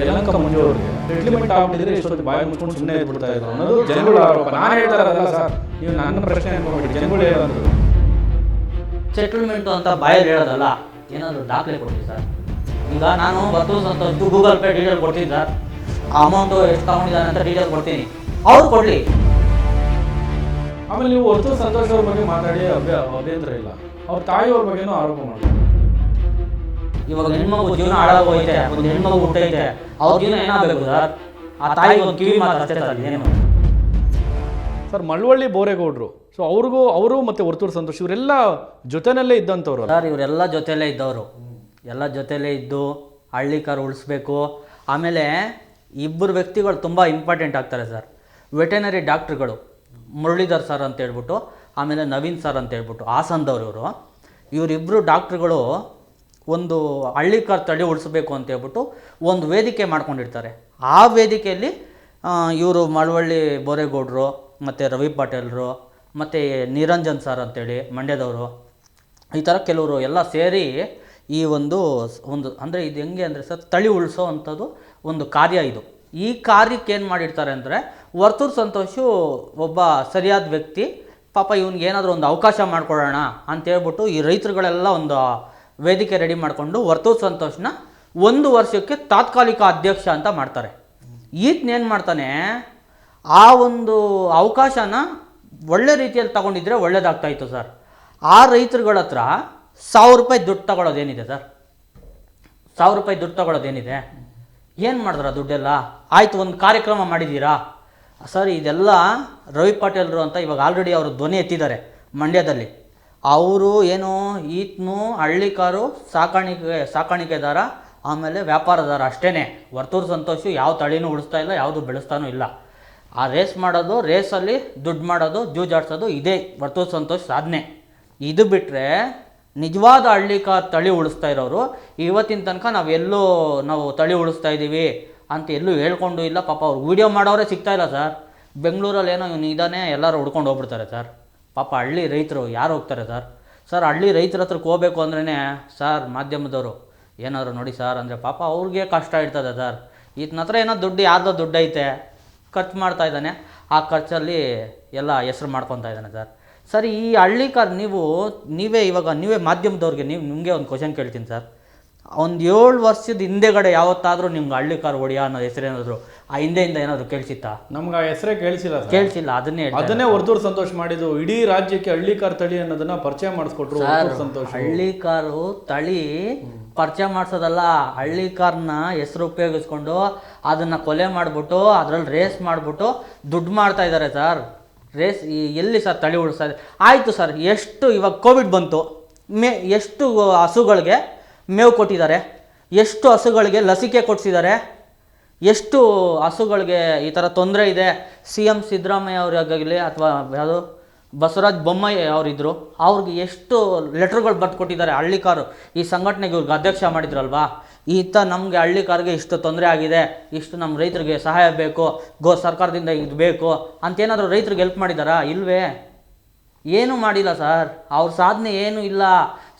ಯಲಂಕ ಮಂಜು ಅವ್ರಿಗೆ ಸೆಟ್ಲ್ಮೆಂಟ್ ಆಗ್ಬಿಟ್ಟಿದ್ರೆ ಇಷ್ಟೊಂದು ಬಾಯಿ ಮುಚ್ಕೊಂಡು ಸುಮ್ಮನೆ ಇದ್ಬಿಡ್ತಾ ಇದ್ರು. ಅನ್ನೋದು ಜನಗಳ ಆರೋಪ. ನಾನು ಹೇಳ್ತಾ ಇರೋದಲ್ಲ ಸರ್ ನೀವು ನನ್ನ ಪ್ರಶ್ನೆ ಮಾಡಿ ಜನಗಳು ಹೇಳೋದು. ಸೆಟಲ್ಮೆಂಟು ಅಂತ ಬಾಯಲ್ಲಿ ಹೇಳೋದಲ್ಲ ಏನಾದರೂ ದಾಖಲೆ ಕೊಡ್ತೀವಿ ಸರ್? ಈಗ ನಾನು ಬತ್ತು ಸಂತೋಷ್ ಗೂಗಲ್ ಪೇ ಡೀಟೇಲ್ ಕೊಡ್ತೀನಿ ಸರ್. ಅಮೌಂಟು ಎಷ್ಟು ತಗೊಂಡಿದ್ದಾನೆ ಅಂತ ಡೀಟೇಲ್ ಕೊಡ್ತೀನಿ. ಅವ್ರು ಕೊಡಲಿ. ಆಮೇಲೆ ನೀವು ಹೊರತು ಸಂತೋಷ್ ಅವ್ರ ಬಗ್ಗೆ ಮಾತಾಡಿ ಅಭ್ಯ ಅಭ್ಯಂತರ ಇಲ್ಲ. ಅವ್ರ ತಾಯಿಯವ್ರ ಬಗ್ಗೆನೂ ಆರೋಪ ಮಾಡಿ ಇವಾಗ ಹೆಣ್ಮಗು ಜೀವನ ಹಾಳಾಗೋಯ್ತೆ ಒಂದು ಹೆಣ್ಮಗು ಹುಟ್ಟೈತೆ ಅವ್ರ ಜೀವನ ಏನಾಗಬೇಕು ಸರ್? ಆ ತಾಯಿ ಒಂದು ಕಿವಿ ಮಾತು ಅಷ್ಟೇ ಸರ್ ಏನು? ಸರ್ ಮಳವಳ್ಳಿ ಬೋರೇಗೌಡರು. ಸೊ ಅವ್ರಿಗೂ ಅವರು ಮತ್ತೆ ಹೊರತೂರು ಸಂತೋಷ್ ಇವರೆಲ್ಲ ಜೊತೆನಲ್ಲೇ ಇದ್ದಂಥವ್ರು ಸರ್ ಇವರೆಲ್ಲ ಜೊತೆಲೇ ಇದ್ದವರು. ಎಲ್ಲ ಜೊತೆಲೇ ಇದ್ದು ಹಳ್ಳಿ ಕಾರ್ ಉಳಿಸ್ಬೇಕು. ಆಮೇಲೆ ಇಬ್ಬರು ವ್ಯಕ್ತಿಗಳು ತುಂಬ ಇಂಪಾರ್ಟೆಂಟ್ ಆಗ್ತಾರೆ ಸರ್. ವೆಟೆನರಿ ಡಾಕ್ಟ್ರುಗಳು ಮುರಳೀಧರ್ ಸರ್ ಅಂತ ಹೇಳ್ಬಿಟ್ಟು ಆಮೇಲೆ ನವೀನ್ ಸರ್ ಅಂತ ಹೇಳ್ಬಿಟ್ಟು ಹಾಸನದವ್ರು ಇವರು. ಇವರಿಬ್ಬರು ಡಾಕ್ಟ್ರುಗಳು ಒಂದು ಹಳ್ಳಿ ಕರ್ ತಳಿ ಉಳಿಸ್ಬೇಕು ಅಂತ ಹೇಳ್ಬಿಟ್ಟು ಒಂದು ವೇದಿಕೆ ಮಾಡ್ಕೊಂಡಿರ್ತಾರೆ. ಆ ವೇದಿಕೆಯಲ್ಲಿ ಇವರು ಮಳವಳ್ಳಿ ಬೋರೇಗೌಡರು, ಮತ್ತು ರವಿ ಪಾಟೀಲ್ರು, ಮತ್ತು ನಿರಂಜನ್ ಸರ್ ಅಂತೇಳಿ ಮಂಡ್ಯದವರು, ಈ ಥರ ಕೆಲವರು ಎಲ್ಲ ಸೇರಿ ಈ ಒಂದು ಒಂದು ಅಂದರೆ ಇದು ಹೆಂಗೆ ಅಂದರೆ ಸರ್, ತಳಿ ಉಳಿಸೋ ಅಂಥದ್ದು ಒಂದು ಕಾರ್ಯ ಇದು. ಈ ಕಾರ್ಯಕ್ಕೆ ಏನು ಮಾಡಿರ್ತಾರೆ ಅಂದರೆ, ವರ್ತೂರು ಸಂತೋಷು ಒಬ್ಬ ಸರಿಯಾದ ವ್ಯಕ್ತಿ, ಪಾಪ ಇವನಿಗೆ ಏನಾದರೂ ಒಂದು ಅವಕಾಶ ಮಾಡಿಕೊಡೋಣ ಅಂತ ಹೇಳ್ಬಿಟ್ಟು ಈ ರೈತರುಗಳೆಲ್ಲ ಒಂದು ವೇದಿಕೆ ರೆಡಿ ಮಾಡಿಕೊಂಡು ವರ್ತೂರ್ ಸಂತೋಷ್ನ ಒಂದು ವರ್ಷಕ್ಕೆ ತಾತ್ಕಾಲಿಕ ಅಧ್ಯಕ್ಷ ಅಂತ ಮಾಡ್ತಾರೆ. ಈತನೇನು ಮಾಡ್ತಾನೆ? ಆ ಒಂದು ಅವಕಾಶನ ಒಳ್ಳೆ ರೀತಿಯಲ್ಲಿ ತಗೊಂಡಿದ್ರೆ ಒಳ್ಳೇದಾಗ್ತಾ ಇತ್ತು ಸರ್. ಆ ರೈತರುಗಳ ಹತ್ರ ಸಾವಿರ ರೂಪಾಯಿ ದುಡ್ಡು ತಗೊಳ್ಳೋದೇನಿದೆ ಸರ್? ಸಾವಿರ ರೂಪಾಯಿ ದುಡ್ಡು ತಗೊಳ್ಳೋದೇನಿದೆ ಏನು ಮಾಡಿದ್ರ ದುಡ್ಡೆಲ್ಲ? ಆಯಿತು, ಒಂದು ಕಾರ್ಯಕ್ರಮ ಮಾಡಿದ್ದೀರಾ ಸರ್, ಇದೆಲ್ಲ ರವಿ ಪಾಟೀಲ್ರು ಅಂತ ಇವಾಗ ಆಲ್ರೆಡಿ ಅವರು ಧ್ವನಿ ಎತ್ತಿದ್ದಾರೆ ಮಂಡ್ಯದಲ್ಲಿ. ಅವರು ಏನು ಈತನು, ಹಳ್ಳಿಕಾರು, ಸಾಕಾಣಿಕೆ, ಸಾಕಾಣಿಕೆದಾರ, ಆಮೇಲೆ ವ್ಯಾಪಾರದಾರ ಅಷ್ಟೇ ವರ್ತೂರು ಸಂತೋಷು ಯಾವ ತಳಿನೂ ಉಳಿಸ್ತಾ ಇಲ್ಲ, ಯಾವುದು ಬೆಳೆಸ್ತಾನೂ ಇಲ್ಲ. ಆ ರೇಸ್ ಮಾಡೋದು ರೇಸಲ್ಲಿ ದುಡ್ಡು ಮಾಡೋದು, ಜೂಜಾಡ್ಸೋದು ಇದೇ ವರ್ತೂರು ಸಂತೋಷ್ ಸಾಧನೆ. ಇದು ಬಿಟ್ಟರೆ ನಿಜವಾದ ಹಳ್ಳಿಕ ತಳಿ ಉಳಿಸ್ತಾ ಇರೋರು, ಇವತ್ತಿನ ತನಕ ನಾವು ಎಲ್ಲೂ ನಾವು ತಳಿ ಉಳಿಸ್ತಾ ಇದ್ದೀವಿ ಅಂತ ಎಲ್ಲೂ ಹೇಳ್ಕೊಂಡು ಇಲ್ಲ, ಪಾಪ ಅವ್ರು ವೀಡಿಯೋ ಮಾಡೋರೇ ಸಿಗ್ತಾ ಇಲ್ಲ ಸರ್ ಬೆಂಗಳೂರಲ್ಲಿ ಏನೋ ಇವನು ಇದ್ದಾನೆ ಎಲ್ಲರೂ ಹುಡ್ಕೊಂಡು ಹೋಗ್ಬಿಡ್ತಾರೆ ಸರ್ ಪಾಪ ಹಳ್ಳಿ ರೈತರು ಯಾರು ಹೋಗ್ತಾರೆ ಸರ್? ಸರ್, ಹಳ್ಳಿ ರೈತರ ಹತ್ರಕ್ಕೆ ಹೋಗ್ಬೇಕು ಅಂದ್ರೇ ಸರ್ ಮಾಧ್ಯಮದವರು ಏನಾದ್ರು ನೋಡಿ ಸರ್ ಅಂದರೆ ಪಾಪ ಅವ್ರಿಗೆ ಕಷ್ಟ ಇರ್ತದೆ ಸರ್. ಈತನ ಹತ್ರ ಏನೋ ದುಡ್ಡು, ಯಾರ್ದೋ ದುಡ್ಡು ಐತೆ, ಖರ್ಚು ಮಾಡ್ತಾ ಇದ್ದಾನೆ. ಆ ಖರ್ಚಲ್ಲಿ ಎಲ್ಲ ಹೆಸ್ರು ಮಾಡ್ಕೊತಾ ಇದ್ದಾನೆ ಸರ್. ಸರ್, ಈ ಹಳ್ಳಿ ಕಾರ್ ನೀವು, ನೀವೇ ಇವಾಗ, ನೀವೇ ಮಾಧ್ಯಮದವ್ರಿಗೆ, ನೀವು ನಿಮಗೆ ಒಂದು ಕ್ವಶನ್ ಕೇಳ್ತೀನಿ ಸರ್. ಒಂದು ಏಳು ವರ್ಷದ ಹಿಂದೆಗಡೆ ಯಾವತ್ತಾದರೂ ನಿಮ್ಗೆ ಹಳ್ಳಿ ಕಾರ್ ಹೊಡಿಯೋ ಅನ್ನೋ ಹೆಸರೇನಾದ್ರು ಆ ಹಿಂದೆಯಿಂದ ಏನಾದರೂ ಕೇಳಿಸಿತ್ತಾ? ನಮ್ಗೆ ಆ ಹೆಸರೇ ಕೇಳಿಸಿಲ್ಲ ಸರ್. ಕೇಳಿಸಿಲ್ಲ ಅದನ್ನೇ ಹೇಳ್ತಾ ಅದನ್ನೇ ಹೊರತೂರು ಸಂತೋಷ್ ಮಾಡಿದ್ದು ಇಡೀ ರಾಜ್ಯಕ್ಕೆ ಹಳ್ಳಿ ಕಾರ್ ತಳಿ ಅನ್ನೋದನ್ನ ಪರಿಚಯ ಮಾಡಿಸ್ಕೊಟ್ರು ಹೊರತೂರು ಸಂತೋಷ್ ಹಳ್ಳಿ ಕಾರು ತಳಿ ಪರಿಚಯ ಮಾಡಿಸೋದಲ್ಲ ಹಳ್ಳಿ ಕಾರ್ನ ಹೆಸರು ಉಪಯೋಗಿಸ್ಕೊಂಡು ಅದನ್ನ ಕೊಲೆ ಮಾಡಿಬಿಟ್ಟು ಅದ್ರಲ್ಲಿ ರೇಸ್ ಮಾಡಿಬಿಟ್ಟು ದುಡ್ಡು ಮಾಡ್ತಾ ಇದ್ದಾರೆ ಸರ್. ರೇಸ್ ಎಲ್ಲಿ ಸರ್ ತಳಿ ಉಳಿಸ್ತಾ ಇದೆ ಆಯಿತು ಸರ್ ಎಷ್ಟು ಇವಾಗ ಕೋವಿಡ್ ಬಂತು ಮೇ ಎಷ್ಟು ಹಸುಗಳಿಗೆ ಮೇವು ಕೊಟ್ಟಿದ್ದಾರೆ ಎಷ್ಟು ಹಸುಗಳಿಗೆ ಲಸಿಕೆ ಕೊಡಿಸಿದ್ದಾರೆ ಎಷ್ಟು ಹಸುಗಳಿಗೆ ಈ ಥರ ತೊಂದರೆ ಇದೆ? ಸಿ ಎಂ ಸಿದ್ದರಾಮಯ್ಯ ಅವ್ರಿಗಾಗಲಿ ಅಥವಾ ಯಾವುದು ಬಸವರಾಜ್ ಬೊಮ್ಮಾಯಿ ಅವರಿದ್ದರು ಅವ್ರಿಗೆ ಎಷ್ಟು ಲೆಟ್ರ್ಗಳು ಬರೆದು ಕೊಟ್ಟಿದ್ದಾರೆ ಹಳ್ಳಿಕಾರು ಈ ಸಂಘಟನೆಗೆ ಇವ್ರಿಗೆ ಅಧ್ಯಕ್ಷ ಮಾಡಿದ್ರಲ್ವಾ? ಈತ ನಮಗೆ ಹಳ್ಳಿಕಾರ್ಗೆ ಇಷ್ಟು ತೊಂದರೆ ಆಗಿದೆ, ಇಷ್ಟು ನಮ್ಮ ರೈತರಿಗೆ ಸಹಾಯ ಬೇಕು, ಗೋ ಸರ್ಕಾರದಿಂದ ಇದು ಬೇಕು, ಅಂತೇನಾದರೂ ರೈತರಿಗೆ ಹೆಲ್ಪ್ ಮಾಡಿದಾರಾ? ಇಲ್ವೇ? ಏನೂ ಮಾಡಿಲ್ಲ ಸರ್. ಅವ್ರ ಸಾಧನೆ ಏನೂ ಇಲ್ಲ.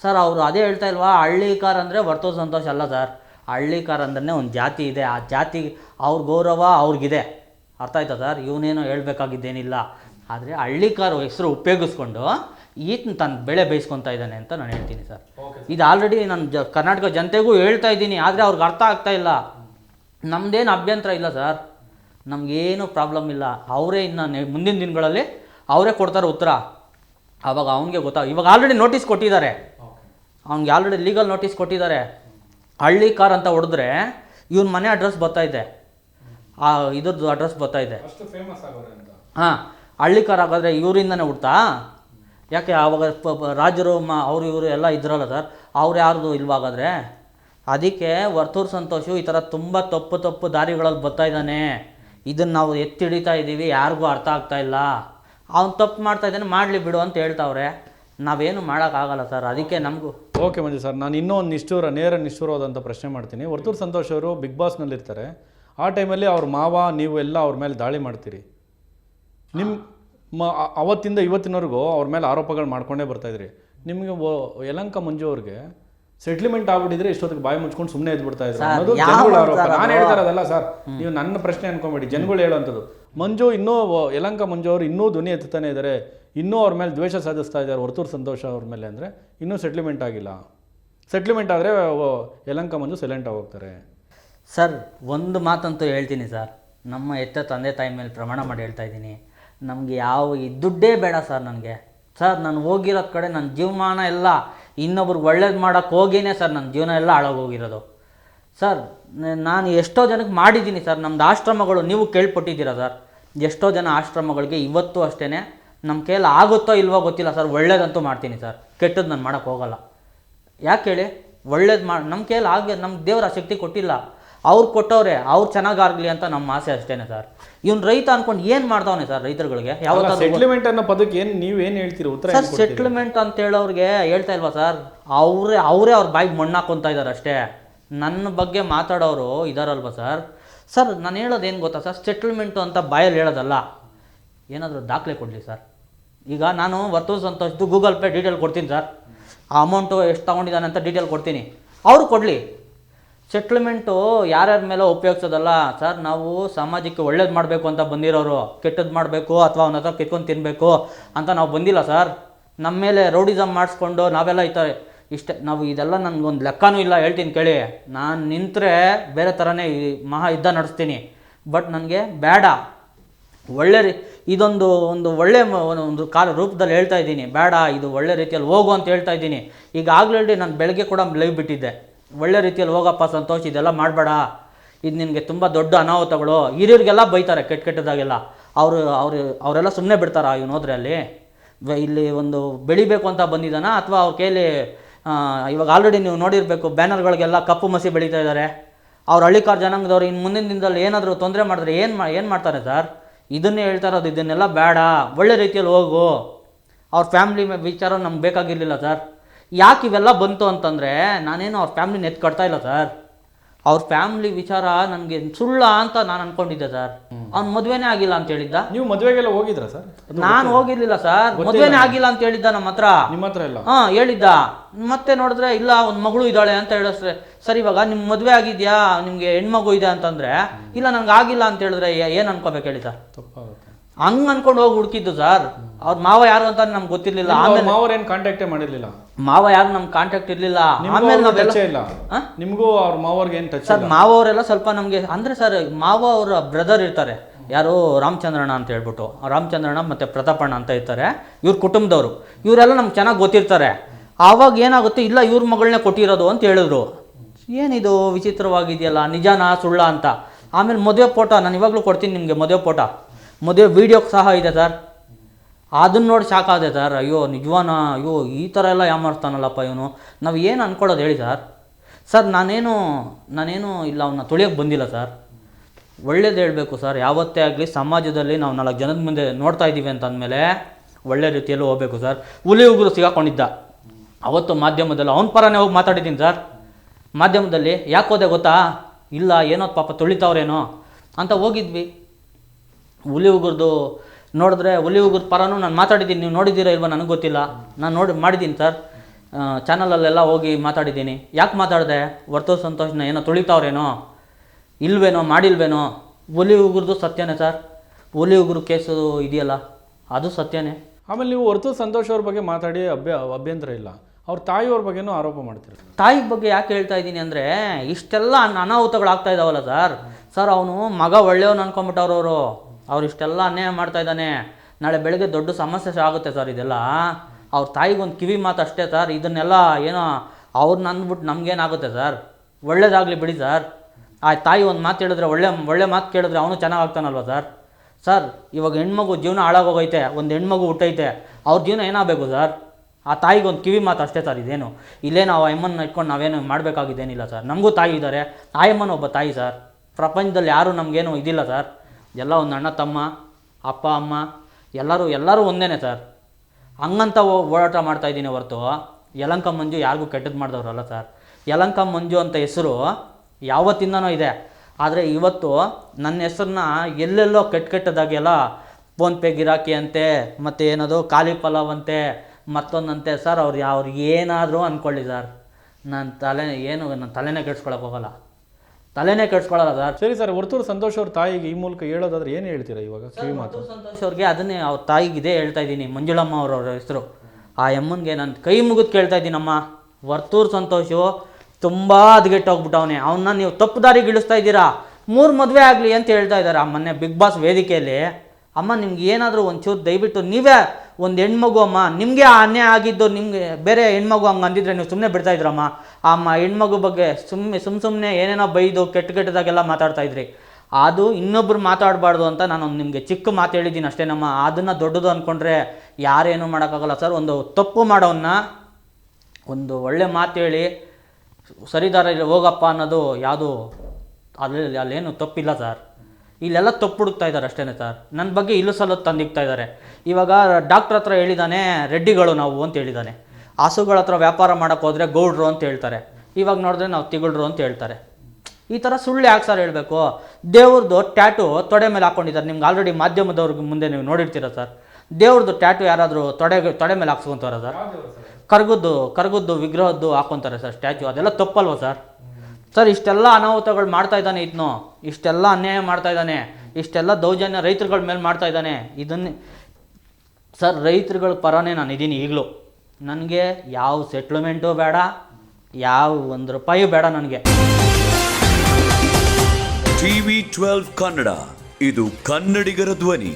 ಸರ್, ಅವರು ಅದೇ ಹೇಳ್ತಾ ಇಲ್ವಾ? ಹಳ್ಳಿಕಾರ ಅಂದರೆ ವರ್ತೋ ಸಂತೋಷ ಅಲ್ಲ ಸರ್. ಹಳ್ಳಿ ಕಾರ್ ಅಂದ್ರೆ ಒಂದು ಜಾತಿ ಇದೆ. ಆ ಜಾತಿ ಅವ್ರ ಗೌರವ ಅವ್ರಿಗಿದೆ. ಅರ್ಥ ಆಯ್ತಾ ಸರ್? ಇವನೇನೋ ಹೇಳ್ಬೇಕಾಗಿದ್ದೇನಿಲ್ಲ. ಆದರೆ ಹಳ್ಳಿಕಾರ ಹೆಸರು ಉಪಯೋಗಿಸ್ಕೊಂಡು ಈತನ ತನ್ನ ಬೆಳೆ ಬೇಯಿಸ್ಕೊತಾ ಇದ್ದಾನೆ ಅಂತ ನಾನು ಹೇಳ್ತೀನಿ ಸರ್. ಇದು ಆಲ್ರೆಡಿ ನಾನು ಜ ಕರ್ನಾಟಕ ಜನತೆಗೂ ಹೇಳ್ತಾ ಇದ್ದೀನಿ ಆದರೆ ಅವ್ರಿಗೆ ಅರ್ಥ ಆಗ್ತಾ ಇಲ್ಲ. ನಮ್ಮದೇನು ಅಭ್ಯಂತರ ಇಲ್ಲ ಸರ್. ನಮಗೇನು ಪ್ರಾಬ್ಲಮ್ ಇಲ್ಲ. ಅವರೇ ಇನ್ನು ಮುಂದಿನ ದಿನಗಳಲ್ಲಿ ಅವರೇ ಕೊಡ್ತಾರೆ ಉತ್ತರ. ಆವಾಗ ಅವನಿಗೆ ಗೊತ್ತಾಗ ಇವಾಗ ಆಲ್ರೆಡಿ ನೋಟಿಸ್ ಕೊಟ್ಟಿದ್ದಾರೆ. ಅವ್ನಿಗೆ ಆಲ್ರೆಡಿ ಲೀಗಲ್ ನೋಟಿಸ್ ಕೊಟ್ಟಿದ್ದಾರೆ. ಹಳ್ಳಿ ಕಾರ್ ಅಂತ ಹೊಡೆದ್ರೆ ಇವನ್ ಮನೆ ಅಡ್ರೆಸ್ ಬರ್ತಾಯಿದೆ ಆ ಇದ್ರದ್ದು ಅಡ್ರೆಸ್ ಬರ್ತಾಯಿದೆ ಹಾಂ ಹಳ್ಳಿ ಕಾರ್ ಹಾಗಾದ್ರೆ ಇವರಿಂದನೇ ಹುಡ್ತಾ? ಯಾಕೆ ಆವಾಗ ರಾಜರು ಮ ಅವರು ಇವರು ಎಲ್ಲ ಇದ್ರಲ್ಲ ಸರ್? ಅವ್ರು ಯಾರ್ದು ಇಲ್ವಾಗಾದ್ರೆ ಅದಕ್ಕೆ ವರ್ತೂರು ಸಂತೋಷು ಈ ಥರ ತುಂಬ ತಪ್ಪು ತಪ್ಪು ದಾರಿಗಳಲ್ಲಿ ಬರ್ತಾ ಇದ್ದಾನೆ. ಇದನ್ನು ನಾವು ಎತ್ತಿ ಹಿಡಿತಾ ಇದ್ದೀವಿ ಯಾರಿಗೂ ಅರ್ಥ ಆಗ್ತಾ ಇಲ್ಲ. ಅವ್ನು ತಪ್ಪು ಮಾಡ್ತಾ ಇದ್ದಾನೆ ಮಾಡಲಿ ಬಿಡು ಅಂತ ಹೇಳ್ತಾವ್ರೆ. ನಾವೇನು ಮಾಡೋಕ್ಕಾಗಲ್ಲ ಸರ್ ಅದಕ್ಕೆ ನಮಗೂ. ಓಕೆ ಮಂಜು ಸರ್ ನಾನು ಇನ್ನೂ ಒಂದು ನಿಷ್ಠೂರ ನೇರ ನಿಷ್ಠೂರವಾದಂಥ ಪ್ರಶ್ನೆ ಮಾಡ್ತೀನಿ. ವರ್ತೂರು ಸಂತೋಷ್ ಅವರು ಬಿಗ್ ಬಾಸ್ನಲ್ಲಿರ್ತಾರೆ ಆ ಟೈಮಲ್ಲಿ ಅವ್ರ ಮಾವ ನೀವು ಎಲ್ಲ ಅವ್ರ ಮೇಲೆ ದಾಳಿ ಮಾಡ್ತೀರಿ. ನಿಮ್ಮ ಮ ಅವತ್ತಿಂದ ಇವತ್ತಿನವರೆಗೂ ಅವ್ರ ಮೇಲೆ ಆರೋಪಗಳು ಮಾಡ್ಕೊಂಡೇ ಬರ್ತಾಯಿದ್ರಿ ನಿಮಗೆ ಯಲಂಕ ಮಂಜು ಅವ್ರಿಗೆ ಸೆಟ್ಲ್ಮೆಂಟ್ ಆಗ್ಬಿಟ್ಟಿದ್ರೆ ಇಷ್ಟೊತ್ತಿಗೆ ಬಾಯಿ ಮುಚ್ಕೊಂಡು ಸುಮ್ಮನೆ ಇದ್ಬಿಡ್ತಾ ಇದ್ರು. ಸರ್, ಅನ್ನೋದು ಜನಗಳ ಆರೋಪ? ನಾನು ಹೇಳ್ತಾ ಇರೋದಲ್ಲ ಸರ್ ನೀವು ನನ್ನ ಪ್ರಶ್ನೆ ಅನ್ಕೊಂಬೇಡಿ ಜನಗಳು ಹೇಳುವಂಥದ್ದು ಮಂಜು ಇನ್ನೂ ಯಲಂಕ ಮಂಜು ಅವರು ಇನ್ನೂ ಧ್ವನಿ ಎತ್ತುತ್ತಾನೆ ಇದ್ದಾರೆ. ಇನ್ನೂ ಅವ್ರ ಮೇಲೆ ದ್ವೇಷ ಸಾಧಿಸ್ತಾ ಇದ್ದಾರೆ ಹೊರತೂರು ಸಂತೋಷ ಅವ್ರ ಮೇಲೆ ಅಂದರೆ ಇನ್ನೂ ಸೆಟ್ಲ್ಮೆಂಟ್ ಆಗಿಲ್ಲ. ಸೆಟ್ಲ್ಮೆಂಟ್ ಆದರೆ ಯಲಂಕ ಮಂಜು ಸೈಲೆಂಟ್ ಆಗೋಗ್ತಾರೆ ಸರ್ ಒಂದು ಮಾತಂತೂ ಹೇಳ್ತೀನಿ ಸರ್ ನಮ್ಮ ಎತ್ತ ತಂದೆ ತಾಯಿ ಮೇಲೆ ಪ್ರಮಾಣ ಮಾಡಿ ಹೇಳ್ತಾ ಇದ್ದೀನಿ. ನಮಗೆ ಯಾವ ಈ ದುಡ್ಡೇ ಬೇಡ ಸರ್ ನನಗೆ. ಸರ್ ನಾನು ಹೋಗಿರೋ ಕಡೆ ನನ್ನ ಜೀವಮಾನ ಎಲ್ಲ ಇನ್ನೊಬ್ರಿಗೆ ಒಳ್ಳೇದು ಮಾಡೋಕ್ಕೆ ಹೋಗಿನೇ ಸರ್ ನನ್ನ ಜೀವನ ಎಲ್ಲ ಹಾಳಾಗೋಗಿರೋದು ಸರ್ ನಾನು ಎಷ್ಟೋ ಜನಕ್ಕೆ ಮಾಡಿದ್ದೀನಿ ಸರ್ ನಮ್ಮದು ಆಶ್ರಮಗಳು ನೀವು ಕೇಳ್ಪಟ್ಟಿದ್ದೀರಾ ಸರ್ ಎಷ್ಟೋ ಜನ ಆಶ್ರಮಗಳಿಗೆ ಇವತ್ತು ಅಷ್ಟೇ ನಮ್ಮ ಕೈಯಲ್ಲಿ ಆಗುತ್ತೋ ಇಲ್ವೋ ಗೊತ್ತಿಲ್ಲ ಸರ್ ಒಳ್ಳೇದಂತೂ ಮಾಡ್ತೀನಿ ಸರ್. ಕೆಟ್ಟದ್ದು ನಾನು ಮಾಡೋಕ್ಕೆ ಹೋಗಲ್ಲ. ಯಾಕೆ ಹೇಳಿ? ಒಳ್ಳೇದು ಮಾಡಿ ನಮ್ಮ ಕೈಯಲ್ಲಿ ಆಗ ನಮ್ಮ ದೇವ್ರ ಆ ಶಕ್ತಿ ಕೊಟ್ಟಿಲ್ಲ. ಅವ್ರು ಕೊಟ್ಟವ್ರೆ ಅವ್ರು ಚೆನ್ನಾಗಾಗಲಿ ಅಂತ ನಮ್ಮ ಆಸೆ ಅಷ್ಟೇ ಸರ್. ಇವ್ನು ರೈತ ಅನ್ಕೊಂಡು ಏನು ಮಾಡ್ತಾವನೆ ಸರ್ ರೈತರುಗಳಿಗೆ? ಯಾವ ಸೆಟ್ಲ್ಮೆಂಟ್ ಅನ್ನೋ ಪದಕ್ಕೆ ಏನು ನೀವೇನು ಹೇಳ್ತೀರಿ ಉತ್ತರ ಸರ್ ಸೆಟ್ಲ್ಮೆಂಟ್ ಅಂತ ಹೇಳೋರಿಗೆ ಹೇಳ್ತಾ ಇಲ್ವಾ ಸರ್? ಅವರೇ ಅವರೇ ಅವ್ರ ಬಾಯಿಗೆ ಮಣ್ಣು ಇದ್ದಾರೆ ಅಷ್ಟೇ. ನನ್ನ ಬಗ್ಗೆ ಮಾತಾಡೋರು ಇದಾರಲ್ವಾ ಸರ್? ಸರ್ ನಾನು ಹೇಳೋದು ಏನು ಗೊತ್ತಾ ಸರ್? ಸೆಟ್ಲ್ಮೆಂಟು ಅಂತ ಬಾಯಲ್ಲಿ ಹೇಳೋದಲ್ಲ. ಏನಾದರೂ ದಾಖಲೆ ಕೊಡಲಿ ಸರ್. ಈಗ ನಾನು ವರ್ತೂರು ಸಂತೋಷದ್ದು ಗೂಗಲ್ ಪೇ ಡೀಟೇಲ್ ಕೊಡ್ತೀನಿ ಸರ್. ಆ ಅಮೌಂಟು ಎಷ್ಟು ತೊಗೊಂಡಿದ್ದಾನೆ ಅಂತ ಡೀಟೇಲ್ ಕೊಡ್ತೀನಿ. ಅವರು ಕೊಡಲಿ. ಸೆಟ್ಲ್ಮೆಂಟು ಯಾರ್ಯಾರ ಮೇಲೆ ಉಪಯೋಗಿಸೋದಲ್ಲ ಸರ್, ನಾವು ಸಮಾಜಕ್ಕೆ ಒಳ್ಳೇದು ಮಾಡಬೇಕು ಅಂತ ಬಂದಿರೋರು ಕೆಟ್ಟದ್ದು ಮಾಡಬೇಕು ಅಥವಾ ಅವನ ಹತ್ರ ಕಿತ್ಕೊಂಡು ತಿನ್ನಬೇಕು ಅಂತ ನಾವು ಬಂದಿಲ್ಲ ಸರ್. ನಮ್ಮ ಮೇಲೆ ರೌಡಿಸಮ್ ಮಾಡಿಸ್ಕೊಂಡು ನಾವೆಲ್ಲ ಈ ಥರ ಇಷ್ಟೇ, ನಾವು ಇದೆಲ್ಲ ನನಗೊಂದು ಲೆಕ್ಕನೂ ಇಲ್ಲ, ಹೇಳ್ತೀನಿ ಕೇಳಿ. ನಾನು ನಿಂತರೆ ಬೇರೆ ಥರನೇ ಈ ಮಹಾ ಯುದ್ಧ ನಡೆಸ್ತೀನಿ. ಬಟ್ ನನಗೆ ಬೇಡ. ಒಳ್ಳೆ ರೀ ಇದೊಂದು ಒಂದು ಒಳ್ಳೆ ಒಂದು ಕಾಲ ರೂಪದಲ್ಲಿ ಹೇಳ್ತಾ ಇದ್ದೀನಿ. ಬೇಡ, ಇದು ಒಳ್ಳೆ ರೀತಿಯಲ್ಲಿ ಹೋಗು ಅಂತ ಹೇಳ್ತಾ ಇದ್ದೀನಿ. ಈಗ ಆಗ್ಲೇ ನಾನು ಬೆಳಗ್ಗೆ ಕೂಡ ಲೈವ್ ಬಿಟ್ಟಿದ್ದೆ. ಒಳ್ಳೆ ರೀತಿಯಲ್ಲಿ ಹೋಗಪ್ಪ, ಸಂತೋಷ, ಇದೆಲ್ಲ ಮಾಡಬೇಡ. ಇದು ನಿನಗೆ ತುಂಬ ದೊಡ್ಡ ಅನಾಹುತಗಳು. ಹಿರಿಯರಿಗೆಲ್ಲ ಬೈತಾರೆ ಕೆಟ್ಟ ಕೆಟ್ಟದಾಗೆಲ್ಲ. ಅವರು ಅವರು ಅವರೆಲ್ಲ ಸುಮ್ಮನೆ ಬಿಡ್ತಾರೆ ಇವನು ಹೋದ್ರೆ ಅಲ್ಲಿ ಇಲ್ಲಿ ಒಂದು ಬೆಳಿಬೇಕು ಅಂತ ಬಂದಿದ್ದಾನ? ಅಥವಾ ಅವ್ರ ಕೈಲಿ ಇವಾಗ ಆಲ್ರೆಡಿ ನೀವು ನೋಡಿರಬೇಕು ಬ್ಯಾನರ್ಗಳಿಗೆಲ್ಲ ಕಪ್ಪು ಮಸಿ ಬೆಳೀತಾ ಇದ್ದಾರೆ ಅವ್ರ ಹಳ್ಳಿಕಾರ ಜನಾಂಗದವ್ರು ಇನ್ನು ಮುಂದಿನ ದಿನದಲ್ಲಿ ಏನಾದರೂ ತೊಂದರೆ ಮಾಡಿದ್ರೆ ಏನು ಮಾ ಏನು ಮಾಡ್ತಾರೆ ಸರ್ ಇದನ್ನೇ ಹೇಳ್ತಾ ಇರೋದು, ಇದನ್ನೆಲ್ಲ ಬೇಡ. ಒಳ್ಳೆ ರೀತಿಯಲ್ಲಿ ಹೋಗು. ಅವ್ರ ಫ್ಯಾಮ್ಲಿ ವಿಚಾರ ನಮ್ಗೆ ಬೇಕಾಗಿರಲಿಲ್ಲ, ಸರ್. ಯಾಕೆ ಇವೆಲ್ಲ ಬಂತು ಅಂತಂದರೆ, ನಾನೇನು ಅವ್ರ ಫ್ಯಾಮ್ಲಿನ ಎತ್ತು ಕಟ್ತಾ ಇಲ್ಲ, ಸರ್. ಅವ್ರ ಫ್ಯಾಮ್ಲಿ ವಿಚಾರ ನನಗೆ ಸುಳ್ಳ ಅಂತ ನಾನು ಅಂದ್ಕೊಂಡಿದ್ದೆ ಸರ್. ಅವ್ನ ಮದುವೆನೇ ಆಗಿಲ್ಲ ಅಂತ ಹೇಳಿದ್ದ? ನೀವು ಮದುವೆಗೆಲ್ಲ ಹೋಗಿದ್ರಾ ಸರ್? ನಾನು ಹೋಗಿರ್ಲಿಲ್ಲ ಸರ್. ಮದುವೆನೇ ಆಗಿಲ್ಲ ಅಂತ ಹೇಳಿದ್ದ ನಮ್ಮ ಹತ್ರ. ನಿಮ್ಮ ಹತ್ರ ಇಲ್ಲ? ಹಾ ಹೇಳಿದ್ದ. ಮತ್ತೆ ನೋಡಿದ್ರೆ ಇಲ್ಲ ಒಂದು ಮಗಳು ಇದ್ದಾಳೆ ಅಂತ ಹೇಳಿದ್ರೆ ಸರಿ ಇವಾಗ ನಿಮ್ಮ ಮದುವೆ ಆಗಿದ್ಯಾ? ನಿಮ್ಗೆ ಹೆಣ್ಮಗು ಇದೆ ಅಂತಂದ್ರೆ ಇಲ್ಲ ನನಗೆ ಆಗಿಲ್ಲ ಅಂತ ಹೇಳಿದ್ರೆ ಏನ್ ಅನ್ಕೋಬೇಕು ಹೇಳಿ ಸರ್ ತಪ್ಪಾಗುತ್ತೆ. ಹಂಗ್ ಅನ್ಕೊಂಡು ಹೋಗಿ ಹುಡುಕಿದ್ದು ಸರ್. ಅವ್ರ ಮಾವ ಯಾರು ಅಂತ ನಮ್ಗೆ ಗೊತ್ತಿರ್ಲಿಲ್ಲ. ಅವ್ರ ಆಮೇಲೆ ಮಾವರು ಏನು ಕಾಂಟ್ಯಾಕ್ಟೇ ಮಾಡಿರ್ಲಿಲ್ಲ? ಮಾವ ಯಾರು ನಮ್ ಕಾಂಟ್ಯಾಕ್ಟ್ ಇರ್ಲಿಲ್ಲ. ನಿಮ್ಗೂ ಆಮೇಲೆ ನಾವೆಲ್ಲ ಇಲ್ಲ? ನಿಮಗೂ ಅವ್ರ ಮಾವರ್ಗೆ ಏನು ಟಚ್ ಸರ್ ಮಾವ ಅವರೆಲ್ಲ ಸ್ವಲ್ಪ ನಮಗೆ ಅಂದ್ರೆ ಸರ್ ಮಾವ ಅವರ ಬ್ರದರ್ ಇರ್ತಾರೆ. ಯಾರು ರಾಮಚಂದ್ರಣ್ಣ ಅಂತ ಹೇಳ್ಬಿಟ್ಟು. ರಾಮಚಂದ್ರಣ್ಣ ಮತ್ತೆ ಪ್ರತಾಪಣ್ಣ ಅಂತ ಇರ್ತಾರೆ. ಇವ್ರ ಕುಟುಂಬದವರು. ಇವರೆಲ್ಲ ನಮ್ಗೆ ಚೆನ್ನಾಗಿ ಗೊತ್ತಿರ್ತಾರೆ. ಆವಾಗ ಏನಾಗುತ್ತೆ ಇಲ್ಲ ಇವ್ರ ಮಗಳನ್ನೇ ಕೊಟ್ಟಿರೋದು ಅಂತ ಹೇಳಿದ್ರು. ಏನಿದು ವಿಚಿತ್ರವಾಗಿದೆಯಲ್ಲ ನಿಜಾನಾ ಸುಳ್ಳ ಅಂತ. ಆಮೇಲೆ ಮದುವೆ ಫೋಟೋ ನಾನು ಇವಾಗಲೂ ಕೊಡ್ತೀನಿ ನಿಮಗೆ ಮದುವೆ ಫೋಟೋ. ಮದುವೆ ವೀಡಿಯೋ ಸಹ ಇದೆ ಸರ್ ಅದನ್ನ ನೋಡಿ ಶಾಕ್ ಆದೆ ಸರ್ ಅಯ್ಯೋ, ನಿಜವಾನ, ಅಯ್ಯೋ, ಈ ಥರ ಎಲ್ಲ ಯಾಮಾರ್ತಾನಲ್ಲಪ್ಪ ಇವನು? ನಾವು ಏನು ಅನ್ಕೊಳ್ಳೋದು ಹೇಳಿ ಸರ್ ಸರ್ ನಾನೇನು ನಾನೇನು ಇಲ್ಲ ಅವನ್ನ ತುಳಿಯೋಕ್ಕೆ ಬಂದಿಲ್ಲ ಸರ್ ಒಳ್ಳೇದು ಹೇಳಬೇಕು ಸರ್ ಯಾವತ್ತೇ ಆಗಲಿ ಸಮಾಜದಲ್ಲಿ ನಾವು ನಾಲ್ಕು ಜನದ ಮುಂದೆ ನೋಡ್ತಾ ಇದ್ದೀವಿ ಅಂತ ಅಂದಮೇಲೆ ಒಳ್ಳೆ ರೀತಿಯಲ್ಲಿ ಹೋಗ್ಬೇಕು ಸರ್ ಹುಲಿ ಉಗುರು ಸಿಗಾಕೊಂಡಿದ್ದ. ಅವತ್ತು ಮಾಧ್ಯಮದಲ್ಲಿ ಅವನ ಪರನೇ ಹೋಗಿ ಮಾತಾಡಿದ್ದೀನಿ ಸರ್ ಮಾಧ್ಯಮದಲ್ಲಿ ಯಾಕೆ ಹೋದೆ ಗೊತ್ತಾ? ಇಲ್ಲ, ಏನೋ ಪಾಪ ತೊಳಿತಾವ್ರೇನೋ ಅಂತ ಹೋಗಿದ್ವಿ. ಹುಲಿ ಉಗುರ್ದು ನೋಡಿದ್ರೆ ಹುಲಿ ಉಗುರ್ ಪರನೂ ನಾನು ಮಾತಾಡಿದ್ದೀನಿ ನೀವು ನೋಡಿದ್ದೀರಾ ಇಲ್ವಾ ನನಗೆ ಗೊತ್ತಿಲ್ಲ. ನಾನು ನೋಡಿ ಮಾಡಿದ್ದೀನಿ ಸರ್. ಚಾನಲಲ್ಲೆಲ್ಲ ಹೋಗಿ ಮಾತಾಡಿದ್ದೀನಿ. ಯಾಕೆ ಮಾತಾಡಿದೆ? ವರ್ತೋ ಸಂತೋಷನ ಏನೋ ತುಳಿತಾವ್ರೇನೋ? ಇಲ್ವೇನೋ? ಮಾಡಿಲ್ವೇನೋ? ಹುಲಿ ಉಗುರ್ದು ಸತ್ಯನೇ ಸರ್. ಹುಲಿ ಉಗುರು ಕೇಸು ಇದೆಯಲ್ಲ ಅದು ಸತ್ಯನೇ. ಆಮೇಲೆ ನೀವು ಹೊರತು ಸಂತೋಷ್ ಅವ್ರ ಬಗ್ಗೆ ಮಾತಾಡಿ ಅಭ್ಯ ಅಭ್ಯಂತರ ಇಲ್ಲ. ಅವ್ರ ತಾಯಿಯವ್ರ ಬಗ್ಗೆನೂ ಆರೋಪ ಮಾಡ್ತೀರಿ ತಾಯಿ ಬಗ್ಗೆ ಯಾಕೆ ಹೇಳ್ತಾ ಇದ್ದೀನಿ ಅಂದರೆ ಇಷ್ಟೆಲ್ಲ ಅನ- ಅನಾಹುತಗಳು ಆಗ್ತಾ ಇದಾವಲ್ಲ ಸರ್. ಸರ್ ಅವನು ಮಗ ಒಳ್ಳೆಯವನು ಅನ್ಕೊಂಬಿಟ್ಟವ್ರು ಅವರು ಇಷ್ಟೆಲ್ಲ ಅನ್ಯಾಯ ಮಾಡ್ತಾ ಇದ್ದಾನೆ. ನಾಳೆ ಬೆಳಗ್ಗೆ ದೊಡ್ಡ ಸಮಸ್ಯೆ ಆಗುತ್ತೆ ಸರ್ ಇದೆಲ್ಲ. ಅವ್ರ ತಾಯಿಗೆ ಒಂದು ಕಿವಿ ಮಾತು ಅಷ್ಟೇ ಸರ್. ಇದನ್ನೆಲ್ಲ ಏನೋ ಅವ್ರನ್ನ ಅಂದ್ಬಿಟ್ಟು ನಮ್ಗೇನಾಗುತ್ತೆ ಸರ್? ಒಳ್ಳೇದಾಗಲಿ ಬಿಡಿ ಸರ್. ಆ ತಾಯಿ ಒಂದು ಮಾತು ಹೇಳಿದ್ರೆ ಒಳ್ಳೆ ಒಳ್ಳೆ ಮಾತು ಕೇಳಿದ್ರೆ ಅವನು ಚೆನ್ನಾಗಿ ಆಗ್ತಾನಲ್ವ ಸರ್? ಸರ್, ಇವಾಗ ಹೆಣ್ಮಗು ಜೀವನ ಹಾಳಾಗೋಗೈತೆ. ಒಂದು ಹೆಣ್ಮಗು ಹುಟ್ಟೈತೆ. ಅವ್ರ ಜೀವನ ಏನಾಗಬೇಕು ಸರ್? ಆ ತಾಯಿಗೆ ಒಂದು ಕಿವಿ ಮಾತು ಅಷ್ಟೇ ಸರ್ ಇದೇನು. ಇಲ್ಲೇ ನಾವು ಅಮ್ಮನ ಇಟ್ಕೊಂಡು ನಾವೇನು ಮಾಡಬೇಕಾಗಿದ್ದೇನಿಲ್ಲ ಸರ್. ನಮಗೂ ತಾಯಿ ಇದ್ದಾರೆ ಆಯಮ್ಮನ ಒಬ್ಬ ತಾಯಿ ಸರ್. ಪ್ರಪಂಚದಲ್ಲಿ ಯಾರೂ ನಮಗೇನು ಇದಿಲ್ಲ ಸರ್. ಎಲ್ಲ ಒಂದು ಅಣ್ಣ ತಮ್ಮ, ಅಪ್ಪ, ಅಮ್ಮ, ಎಲ್ಲರೂ ಎಲ್ಲರೂ ಒಂದೇನೆ ಸರ್. ಹಂಗಂತ ಓಡಾಟ ಮಾಡ್ತಾ ಇದ್ದೀನಿ ಹೊರತು. ಯಲಂಕ ಮಂಜು ಯಾರಿಗೂ ಕೆಟ್ಟದ್ದು ಮಾಡಿದವ್ರಲ್ಲ ಸರ್. ಯಲಂಕ ಮಂಜು ಅಂತ ಹೆಸರು ಯಾವತ್ತಿಂದನೂ ಇದೆ. ಆದರೆ ಇವತ್ತು ನನ್ನ ಹೆಸರನ್ನ ಎಲ್ಲೆಲ್ಲೋ ಕೆಟ್ಟ ಕೆಟ್ಟದಾಗೆಲ್ಲ ಫೋನ್ಪೇ ಗಿರಾಕಿ ಅಂತೆ, ಮತ್ತು ಏನದು ಖಾಲಿ ಪಲಾವ್ ಅಂತೆ ಮತ್ತೊಂದಂತೆ ಸರ್, ಅವ್ರು ಅವ್ರು ಏನಾದರೂ ಅಂದ್ಕೊಳ್ಳಿ ಸರ್. ನನ್ನ ತಲೆ ಏನು ನನ್ನ ತಲೆನೇ ಕೆಡ್ಸ್ಕೊಳಕ್ಕೆ ಹೋಗಲ್ಲ. ತಲೆನೇ ಕಟ್ಸ್ಕೊಳ್ಳೋದ ಸರ್. ಸರಿ ಸರ್ ವರ್ತೂರು ಸಂತೋಷ್ ಅವ್ರ ತಾಯಿಗೆ ಈ ಮೂಲಕ ಹೇಳೋದಾದ್ರೆ ಏನು ಹೇಳ್ತೀರಾ ಇವಾಗ? ಕಿವಿ ಮಾತು ಸಂತೋಷ್ ಅವ್ರಿಗೆ ಅದನ್ನೇ ಅವ್ರ ತಾಯಿಗೆ ಇದೇ ಹೇಳ್ತಾ ಇದ್ದೀನಿ ಮಂಜುಳಮ್ಮ ಅವ್ರವ್ರ ಹೆಸರು. ಆ ಅಮ್ಮನಿಗೆ ನಾನು ಕೈ ಮುಗಿದು ಕೇಳ್ತಾ ಇದ್ದೀನಮ್ಮ. ವರ್ತೂರ್ ಸಂತೋಷು ತುಂಬ ಹದಗೆಟ್ಟೋಗ್ಬಿಟ್ಟವನೆ ಅವನ್ನ ನೀವು ತಪ್ಪು ದಾರಿಗೆ ಇಳಿಸ್ತಾ ಇದ್ದೀರಾ? ಮೂರು ಮದುವೆ ಆಗಲಿ ಅಂತ ಹೇಳ್ತಾ ಇದ್ದಾರೆ. ಆ ಮೊನ್ನೆ ಬಿಗ್ ಬಾಸ್ ವೇದಿಕೆಯಲ್ಲಿ. ಅಮ್ಮ ನಿಮ್ಗೆ ಏನಾದರೂ ಒಂಚೂರು ದಯವಿಟ್ಟು ನೀವೇ ಒಂದು ಹೆಣ್ಮಗು ಅಮ್ಮ. ನಿಮಗೆ ಆ ಅನ್ಯಾಯ ಆಗಿದ್ದು ನಿಮಗೆ ಬೇರೆ ಹೆಣ್ಮಗು ಹಂಗೆ ಅಂದಿದ್ರೆ ನೀವು ಸುಮ್ಮನೆ ಬಿಡ್ತಾ ಇದ್ರಮ್ಮ. ಆ ಮ ಹೆಣ್ಮಗು ಬಗ್ಗೆ ಸುಮ್ಮನೆ ಸುಮ್ಮ ಸುಮ್ಮನೆ ಏನೇನೋ ಬೈದು ಕೆಟ್ಟ ಕೆಟ್ಟದಾಗೆಲ್ಲ ಮಾತಾಡ್ತಾ ಇದ್ರಿ. ಅದು ಇನ್ನೊಬ್ರು ಮಾತಾಡಬಾರ್ದು ಅಂತ ನಾನು ನಿಮಗೆ ಚಿಕ್ಕ ಮಾತು ಹೇಳಿದ್ದೀನಿ ಅಷ್ಟೇ. ನಮ್ಮ ಅದನ್ನು ದೊಡ್ಡದು ಅಂದ್ಕೊಂಡ್ರೆ ಯಾರೇನು ಮಾಡೋಕ್ಕಾಗಲ್ಲ. ಸರ್, ಒಂದು ತಪ್ಪು ಮಾಡೋನ್ನ ಒಂದು ಒಳ್ಳೆ ಮಾತು ಹೇಳಿ ಸರಿದಾರಲ್ಲಿ ಹೋಗಪ್ಪ ಅನ್ನೋದು ಯಾವುದು ಅಲ್ಲಿ, ಅಲ್ಲೇನು ತಪ್ಪಿಲ್ಲ ಸರ್. ಇಲ್ಲೆಲ್ಲ ತಪ್ಪು ಹುಡುಕ್ತಾ ಇದ್ದಾರೆ ಅಷ್ಟೇ ಸರ್. ನನ್ನ ಬಗ್ಗೆ ಇಲ್ಲೂ ಸಲ ತಂದಿಕ್ತಾ ಇದ್ದಾರೆ. ಇವಾಗ ಡಾಕ್ಟ್ರ್ ಹತ್ರ ಹೇಳಿದ್ದಾನೆ ರೆಡ್ಡಿಗಳು ನಾವು ಅಂತ ಹೇಳಿದ್ದಾನೆ ಹಸುಗಳ ಹತ್ರ ವ್ಯಾಪಾರ ಮಾಡೋಕ್ಕೆ ಹೋದರೆ ಗೌಡ್ರು ಅಂತ ಹೇಳ್ತಾರೆ. ಇವಾಗ ನೋಡಿದ್ರೆ ನಾವು ತಿಗಳ್ರು ಅಂತ ಹೇಳ್ತಾರೆ. ಈ ಥರ ಸುಳ್ಳು ಯಾಕೆ ಸರ್ ಹೇಳಬೇಕು? ದೇವ್ರದ್ದು ಟ್ಯಾಟು ತೊಡೆ ಮೇಲೆ ಹಾಕ್ಕೊಂಡಿದ್ದಾರೆ ನಿಮ್ಗೆ ಆಲ್ರೆಡಿ ಮಾಧ್ಯಮದವ್ರಿಗೆ ಮುಂದೆ ನೀವು ನೋಡಿರ್ತೀರ ಸರ್ ದೇವ್ರದ್ದು ಟ್ಯಾಟು ಯಾರಾದರೂ ತೊಡೆ ತೊಡೆ ಮೇಲೆ ಹಾಕ್ಸ್ಕೊತಾರ ಸರ್ ಕರ್ಗದ್ದು ಕರ್ಗದ್ದು, ವಿಗ್ರಹದ್ದು ಹಾಕೊತಾರೆ ಸರ್ ಸ್ಟ್ಯಾಚು ಅದೆಲ್ಲ ತಪ್ಪಲ್ವ ಸರ್ ಸರ್ ಇಷ್ಟೆಲ್ಲ ಅನಾಹುತಗಳು ಮಾಡ್ತಾ ಇದ್ದಾನೆ ಇದನ್ನು ಇಷ್ಟೆಲ್ಲ ಅನ್ಯಾಯ ಮಾಡ್ತಾ ಇದ್ದಾನೆ? ಇಷ್ಟೆಲ್ಲ ದೌರ್ಜನ್ಯ ರೈತರುಗಳ ಮೇಲೆ ಮಾಡ್ತಾ ಇದ್ದಾನೆ? ಇದನ್ನೇ ಸರ್ ರೈತರುಗಳ ಪರನೇ ನಾನು ಇದ್ದೀನಿ ಈಗಲೂ. ನನಗೆ ಯಾವ ಸೆಟ್ಲ್ಮೆಂಟು ಬೇಡ, ಯಾವ ಒಂದು ರೂಪಾಯಿ ಬೇಡ ನನಗೆ. ಟಿವಿ ಟ್ವೆಲ್ವ್ ಕನ್ನಡ, ಇದು ಕನ್ನಡಿಗರ ಧ್ವನಿ.